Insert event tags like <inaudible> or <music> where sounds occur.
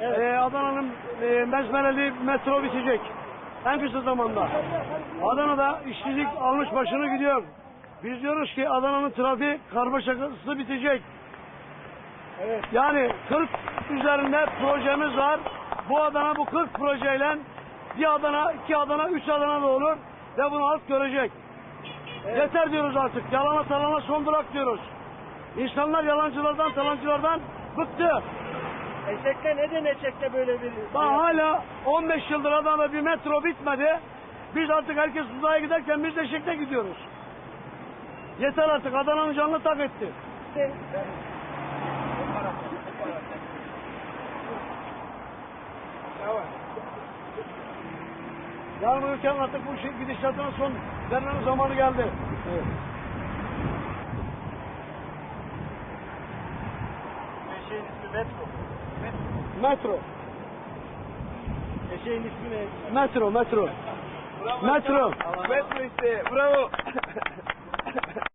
Evet. Ee, Adana'nın e, besmeleli metro bitecek. En kısa zamanda. Adana'da işsizlik almış başını gidiyor. Biz diyoruz ki Adana'nın trafiği karma şakası bitecek. Evet. Yani 40 üzerinde projemiz var. Bu Adana bu 40 projeyle bir Adana, iki Adana, üç Adana da olur ve bunu halk görecek. Yeter diyoruz artık. Yalana talana son durak diyoruz. İnsanlar yalancılardan, talancılardan bıktı. Eşekte neden eşekte böyle bir... Daha hala 15 yıldır Adana'da bir metro bitmedi. Biz artık herkes uzaya giderken biz de şekle gidiyoruz. Yeter artık Adana'nın canını tak etti. Yarın ülkenin artık bu şey, gidişatına son vermenin zamanı geldi. Eşeğin ismi Metro. Metro. Eşeğin ismi ne? Metro, metro. Metro. Metro işte. Bravo. <laughs>